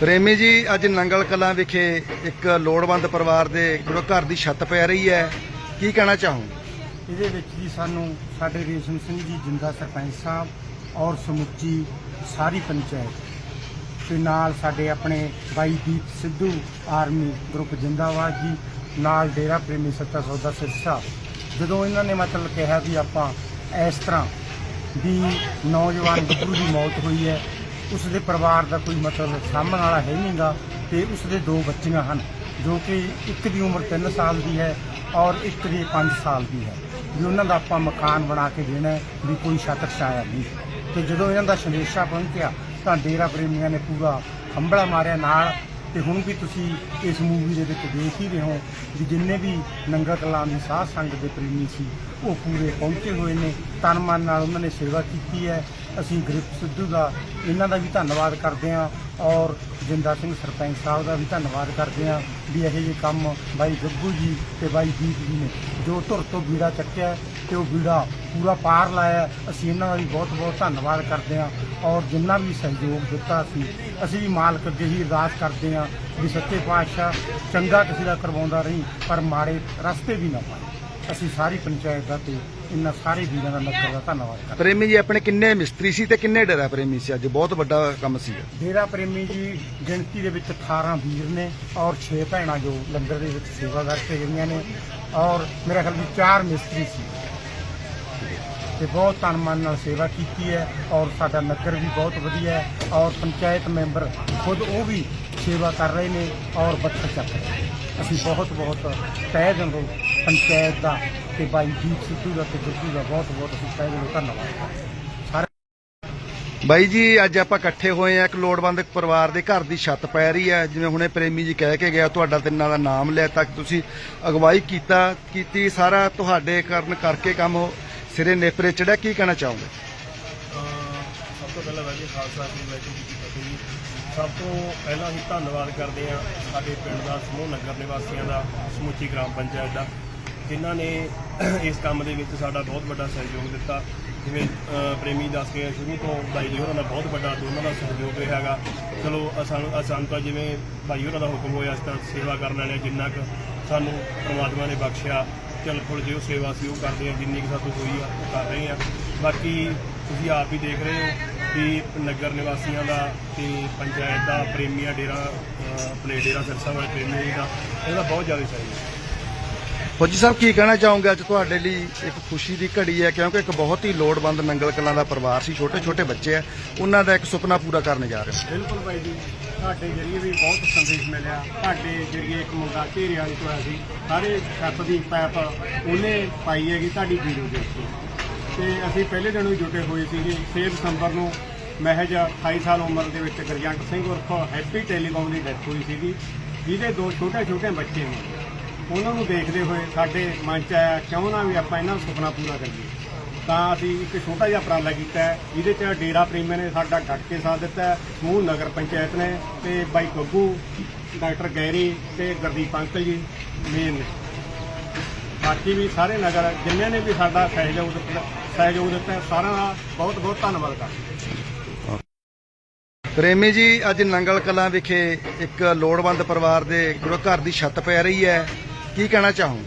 ਪ੍ਰੇਮੀ ਜੀ, ਅੱਜ ਨੰਗਲ ਕਲਾਂ ਵਿਖੇ ਇੱਕ ਲੋੜਵੰਦ ਪਰਿਵਾਰ ਦੇ ਜਿਹੜਾ ਘਰ ਦੀ ਛੱਤ ਪੈ ਰਹੀ ਹੈ। ਕੀ ਕਹਿਣਾ ਚਾਹੋ ਇਹਦੇ ਵਿੱਚ ਜੀ ਸਾਨੂੰ ਸਾਡੇ ਰੇਸ਼ਮ ਸਿੰਘ ਜੀ, ਜਿੰਦਾ ਸਰਪੰਚ ਸਾਹਿਬ ਔਰ ਸਮੁੱਚੀ ਸਾਰੀ ਪੰਚਾਇਤ ਤੇ ਨਾਲ ਸਾਡੇ ਆਪਣੇ ਬਾਈ ਦੀਪ ਸਿੱਧੂ, ਆਰਮੀ ਗਰੁੱਪ ਜਿੰਦਾਬਾਦ ਜੀ, ਨਾਲ ਡੇਰਾ ਪ੍ਰੇਮੀ ਸੱਤਾ ਸੌਦਾ ਸਿਰਸਾ ਜਦੋਂ ਇਹਨਾਂ ਨੇ ਮਤਲਬ ਕਿਹਾ ਵੀ ਆਪਾਂ ਇਸ ਤਰ੍ਹਾਂ ਵੀ ਨੌਜਵਾਨ ਗੱਭਰੂ ਦੀ ਮੌਤ ਹੋਈ ਹੈ ਉਸ ਦੇ ਪਰਿਵਾਰ ਦਾ ਕੋਈ ਮਤਲਬ ਸਾਹਮਣ ਵਾਲਾ ਹੈ ਨਹੀਂਗਾ ਤੇ ਉਸ ਦੇ ਦੋ ਬੱਚੀਆਂ ਹਨ, ਜੋ ਕਿ ਇੱਕ ਦੀ ਉਮਰ 3 ਸਾਲ ਦੀ ਹੈ ਔਰ ਇੱਕ ਦੀ 5 ਸਾਲ ਦੀ ਹੈ। ਵੀ ਉਹਨਾਂ ਦਾ ਆਪਾਂ ਮਕਾਨ ਬਣਾ ਕੇ ਦੇਣਾ ਵੀ ਕੋਈ ਛੱਤ ਛਾਇਆ ਨਹੀਂ। ਤੇ ਜਦੋਂ ਇਹਨਾਂ ਦਾ ਸੰਦੇਸ਼ਾ ਪਹੁੰਚਿਆ ਤਾਂ ਡੇਰਾ ਪ੍ਰੇਮੀਆਂ ਨੇ ਪੂਰਾ ਹੰਬਲਾ ਮਾਰਿਆ ਨਾਲ। ਤੇ ਹੁਣ ਵੀ ਤੁਸੀਂ ਇਸ ਮੂਵੀ ਦੇ ਵਿੱਚ ਦੇਖ ਹੀ ਰਹੇ ਹੋ ਵੀ ਜਿੰਨੇ ਵੀ ਨੰਗਾ ਕਲਾਂ ਦੀ ਸਾਧ ਸੰਗਤ ਦੇ ਪ੍ਰੇਮੀ ਸੀ, ਉਹ ਪੂਰੇ ਪਹੁੰਚੇ ਹੋਏ ਨੇ। ਤਨ ਮਨ ਨਾਲ ਉਹਨਾਂ ਨੇ ਸੇਵਾ ਕੀਤੀ ਹੈ। ਅਸੀਂ ਗ੍ਰਿਪ ਸਿੱਧੂ ਦਾ, ਇਹਨਾਂ ਦਾ ਵੀ ਧੰਨਵਾਦ ਕਰਦੇ ਹਾਂ ਔਰ ਜਿੰਦਾ ਸਿੰਘ ਸਰਪੰਚ ਸਾਹਿਬ ਦਾ ਵੀ ਧੰਨਵਾਦ ਕਰਦੇ ਹਾਂ ਵੀ ਇਹੋ ਜਿਹੇ ਕੰਮ ਬਾਈ ਗੱਗੂ ਜੀ ਤੇ ਬਾਈ ਦੀਪ ਜੀ ਨੇ, ਜੋ ਧੁਰ ਤੋਂ ਬੀੜਾ ਚੱਕਿਆ ਤੇ ਉਹ ਬੀੜਾ ਪੂਰਾ ਪਾਰ ਲਾਇਆ, ਅਸੀਂ ਇਹਨਾਂ ਦਾ ਵੀ ਬਹੁਤ ਬਹੁਤ ਧੰਨਵਾਦ ਕਰਦੇ ਹਾਂ ਔਰ ਜਿੰਨਾ ਵੀ ਸਹਿਯੋਗ ਦਿੱਤਾ ਸੀ, ਅਸੀਂ ਵੀ ਮਾਲਕ ਅੱਗੇ ਹੀ ਅਰਦਾਸ ਕਰਦੇ ਹਾਂ ਵੀ ਸੱਚੇ ਪਾਤਸ਼ਾਹ ਚੰਗਾ ਕਿਸੇ ਦਾ ਕਰਵਾਉਂਦਾ ਰਹੀ, ਪਰ ਮਾੜੇ ਰਸਤੇ ਵੀ ਨਾ ਪਾਏ। ਅਸੀਂ ਸਾਰੀ ਪੰਚਾਇਤ ਦਾ ਤੇ ਇਹਨਾਂ ਸਾਰੇ ਵੀਰਾਂ ਦਾ ਨਗਰ ਦਾ ਧੰਨਵਾਦ ਕਰਦੇ। ਪ੍ਰੇਮੀ ਜੀ ਆਪਣੇ ਕਿੰਨੇ ਮਿਸਤਰੀ ਸੀ ਤੇ ਕਿੰਨੇ ਡੇਰਾ ਪ੍ਰੇਮੀ ਸੀ ਅੱਜ ਬਹੁਤ ਵੱਡਾ ਕੰਮ ਸੀ ਡੇਰਾ ਪ੍ਰੇਮੀ ਜੀ ਗਿਣਤੀ ਦੇ ਵਿੱਚ 18 ਵੀਰ ਨੇ ਔਰ 6 ਭੈਣਾਂ ਜੋ ਲੰਗਰ ਦੇ ਵਿੱਚ ਸੇਵਾ ਕਰਕੇ ਗਈਆਂ ਨੇ ਔਰ ਮੇਰੇ ਖਿਆਲ ਵਿੱਚ 4 ਮਿਸਤਰੀ ਸੀ ਤੇ ਬਹੁਤ ਤਨ ਮਨ ਨਾਲ ਸੇਵਾ ਕੀਤੀ ਹੈ ਔਰ ਸਾਡਾ ਨਗਰ ਵੀ ਬਹੁਤ ਵਧੀਆ ਹੈ ਔਰ ਪੰਚਾਇਤ ਮੈਂਬਰ ਖੁਦ ਉਹ ਵੀ ਸੇਵਾ ਕਰ ਰਹੇ ਨੇ ਔਰ ਬੱਚਾ ਚੱਕ ਰਹੇ ਨੇ। ਅਸੀਂ ਬਹੁਤ ਬਹੁਤ ਤਹਿ ਦਿਲੋਂ ਪੰਚਾਇਤ ਦਾ ਤੇ ਬਾਈ ਦੀਪ ਸਿੱਧੂ ਦਾ ਤੇ ਗੁਰਦੂ ਦਾ ਬਹੁਤ ਬਹੁਤ ਅਸੀਂ ਤਹਿ ਦਿਲੋਂ ਧੰਨਵਾਦ। ਸਾਰੇ ਬਾਈ ਜੀ ਅੱਜ ਆਪਾਂ ਇਕੱਠੇ ਹੋਏ ਆ ਇੱਕ ਲੋੜਵੰਦ ਪਰਿਵਾਰ ਦੇ ਘਰ ਦੀ ਛੱਤ ਪੈ ਰਹੀ ਹੈ। ਜਿਵੇਂ ਹੁਣੇ ਪ੍ਰੇਮੀ ਜੀ ਕਹਿ ਕੇ ਗਿਆ ਤੁਹਾਡਾ ਤਿੰਨਾਂ ਦਾ ਨਾਮ ਲਿਆ ਤੱਕ ਤੁਸੀਂ ਅਗਵਾਈ ਕੀਤਾ ਕੀਤੀ ਸਾਰਾ ਤੁਹਾਡੇ ਕਾਰਨ ਕਰਕੇ ਕੰਮ ਸਿਰੇ ਨੇਪਰੇ ਚੜਿਆ। ਕੀ ਕਹਿਣਾ ਚਾਹੋਗੇ? ਸਭ ਤੋਂ ਪਹਿਲਾਂ ਵੈਸੇ ਖਾਲਸਾ ਜੀ ਵੈਸੇ ਜੀ ਕੀ ਫਤਿਹ ਸਭ ਤੋਂ ਪਹਿਲਾਂ ਅਸੀਂ ਧੰਨਵਾਦ ਕਰਦੇ ਹਾਂ ਸਾਡੇ ਪਿੰਡ ਦਾ ਸਮੂਹ ਨਗਰ ਨਿਵਾਸੀਆਂ ਦਾ ਸਮੁੱਚੀ ਗ੍ਰਾਮ ਪੰਚਾਇਤ ਦਾ ਜਿਨ੍ਹਾਂ ਨੇ ਇਸ ਕੰਮ ਦੇ ਵਿੱਚ ਸਾਡਾ ਬਹੁਤ ਵੱਡਾ ਸਹਿਯੋਗ ਦਿੱਤਾ। ਜਿਵੇਂ ਪ੍ਰੇਮੀ ਦੱਸ ਕੇ ਸ਼ੁਰੂ ਤੋਂ ਭਾਈ ਜੀ ਹੋਰਾਂ ਦਾ ਬਹੁਤ ਵੱਡਾ ਦੋਨਾਂ ਦਾ ਸਹਿਯੋਗ ਰਿਹਾ ਹੈਗਾ। ਚਲੋ ਸਾਨੂੰ ਸਾਨੂੰ ਤਾਂ ਜਿਵੇਂ ਭਾਈ ਹੋਰਾਂ ਦਾ ਹੁਕਮ ਹੋਇਆ ਇਸ ਤਰ੍ਹਾਂ ਸੇਵਾ ਕਰਨ ਵਾਲੇ ਜਿੰਨਾ ਕੁ ਸਾਨੂੰ ਪ੍ਰਮਾਤਮਾ ਨੇ ਬਖਸ਼ਿਆ। ਚਲ ਫੁੱਲ ਜੋ ਸੇਵਾ ਸੀ, ਉਹ ਕਰਦੇ ਹਾਂ ਜਿੰਨੀ ਕੁ ਸਾਤੋਂ ਹੋਈ ਆ, ਉਹ ਕਰ ਰਹੇ ਆ। ਬਾਕੀ ਤੁਸੀਂ ਆਪ ਹੀ ਦੇਖ ਰਹੇ ਹੋ ਵੀ ਨਗਰ ਨਿਵਾਸੀਆਂ ਦਾ ਤੇ ਪੰਚਾਇਤ ਦਾ, ਪ੍ਰੇਮੀਆਂ ਡੇਰਾ, ਅਹ, ਆਪਣੇ ਡੇਰਾ ਸਿਰਸਾ ਵਾਲੇ ਪ੍ਰੇਮੀਆਂ ਜੀ ਦਾ, ਇਹਦਾ ਬਹੁਤ ਜ਼ਿਆਦਾ ਸਹਿਯੋਗ। ਫੌਜੀ ਸਾਹਿਬ, ਕੀ ਕਹਿਣਾ ਚਾਹੋਗੇ? ਅੱਜ ਤੁਹਾਡੇ ਲਈ ਇੱਕ ਖੁਸ਼ੀ ਦੀ ਘੜੀ ਹੈ, ਕਿਉਂਕਿ ਇੱਕ ਬਹੁਤ ਹੀ ਲੋੜਵੰਦ ਨੰਗਲ ਕਲਾਂ ਦਾ ਪਰਿਵਾਰ ਸੀ ਛੋਟੇ ਛੋਟੇ ਬੱਚੇ ਆ ਉਹਨਾਂ ਦਾ ਇੱਕ ਸੁਪਨਾ ਪੂਰਾ ਕਰਨ ਜਾ ਰਹੇ ਹੋ। ਬਿਲਕੁਲ ਬਾਈ ਜੀ ਤੁਹਾਡੇ ਜਰੀਏ ਵੀ ਬਹੁਤ ਸੰਦੇਸ਼ ਮਿਲਿਆ। ਤੁਹਾਡੇ ਜਰੀਏ ਇੱਕ ਮੁੰਡਾ ਘੇਰਿਆ ਵੀ ਹੋਇਆ ਸੀ। ਸਾਰੇ ਛੱਤ ਦੀ ਪੈਪ ਉਹਨੇ ਪਾਈ ਹੈਗੀ ਤੁਹਾਡੀ ਵੀਡੀਓ ਦੇ ਉੱਤੇ ਤੇ ਅਸੀਂ ਪਹਿਲੇ ਦਿਨੋਂ ਹੀ ਜੁਟੇ ਹੋਏ ਸੀਗੇ 6 ਦਸੰਬਰ ਨੂੰ ਮਹਿਜ 28 ਸਾਲ ਉਮਰ ਦੇ ਵਿੱਚ ਗਰਜੰਟ ਸਿੰਘ ਉਰਫ ਹੈਪੀ ਟੈਲੀਕਾਮ ਦੀ ਡੈਥ ਹੋਈ ਸੀਗੀ, ਜਿਹਦੇ ਦੋ ਛੋਟੇ ਛੋਟੇ ਬੱਚੇ ਨੇ। ਉਹਨਾਂ ਨੂੰ ਦੇਖਦੇ ਹੋਏ ਸਾਡੇ ਮਨ 'ਚ ਆਇਆ, ਕਿਉਂ ਨਾ ਵੀ ਆਪਾਂ ਇਹਨਾਂ ਦਾ ਸੁਪਨਾ ਪੂਰਾ ਕਰੀਏ। ਤਾਂ ਅਸੀਂ ਇੱਕ ਛੋਟਾ ਜਿਹਾ ਉਪਰਾਲਾ ਕੀਤਾ ਹੈ, ਜਿਹਦੇ 'ਚ ਡੇਰਾ ਪ੍ਰੇਮੀਆਂ ਨੇ ਸਾਡਾ ਡਟ ਕੇ ਸਾਥ ਦਿੱਤਾ ਹੈ ਸਮੂਹ ਨਗਰ ਪੰਚਾਇਤ ਨੇ ਤੇ ਬਾਈ ਗੱਗੂ ਡਾਕਟਰ ਗੈਰੀ ਤੇ ਗੁਰਦੀਪ ਅੰਕਲ ਜੀ ਮੇਨ ਨੇ। ਬਾਕੀ ਵੀ ਸਾਰੇ ਨਗਰ ਜਿੰਨੇ ਨੇ ਵੀ ਸਾਡਾ ਸਹਿਯੋਗ ਦਿੱਤਾ ਸਹਿਯੋਗ ਦਿੱਤਾ ਸਾਰਿਆਂ ਦਾ ਬਹੁਤ ਬਹੁਤ ਧੰਨਵਾਦ ਕਰਦੇ ਪ੍ਰੇਮੀ ਜੀ, ਅੱਜ ਨੰਗਲ ਕਲਾਂ ਵਿਖੇ ਇੱਕ ਲੋੜਵੰਦ ਪਰਿਵਾਰ ਦੇ ਗੁਰੂ ਘਰ ਦੀ ਛੱਤ ਪੈ ਰਹੀ ਹੈ। ਕੀ ਕਹਿਣਾ ਚਾਹੋਗੇ?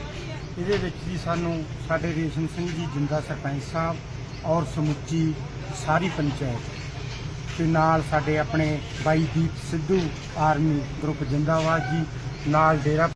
ਇਹਦੇ ਵਿੱਚ ਜੀ ਸਾਨੂੰ ਸਾਡੇ ਰੇਸ਼ਮ ਸਿੰਘ ਜੀ, ਜਿੰਦਾ ਸਰਪੰਚ ਸਾਹਿਬ ਔਰ ਸਮੁੱਚੀ ਸਾਰੀ ਪੰਚਾਇਤ ਤੇ ਨਾਲ ਸਾਡੇ ਆਪਣੇ ਬਾਈ ਦੀਪ ਸਿੱਧੂ, ਆਰਮੀ ਗਰੁੱਪ ਜਿੰਦਾਬਾਦ ਜੀ, ਨਾਲ ਡੇਰਾ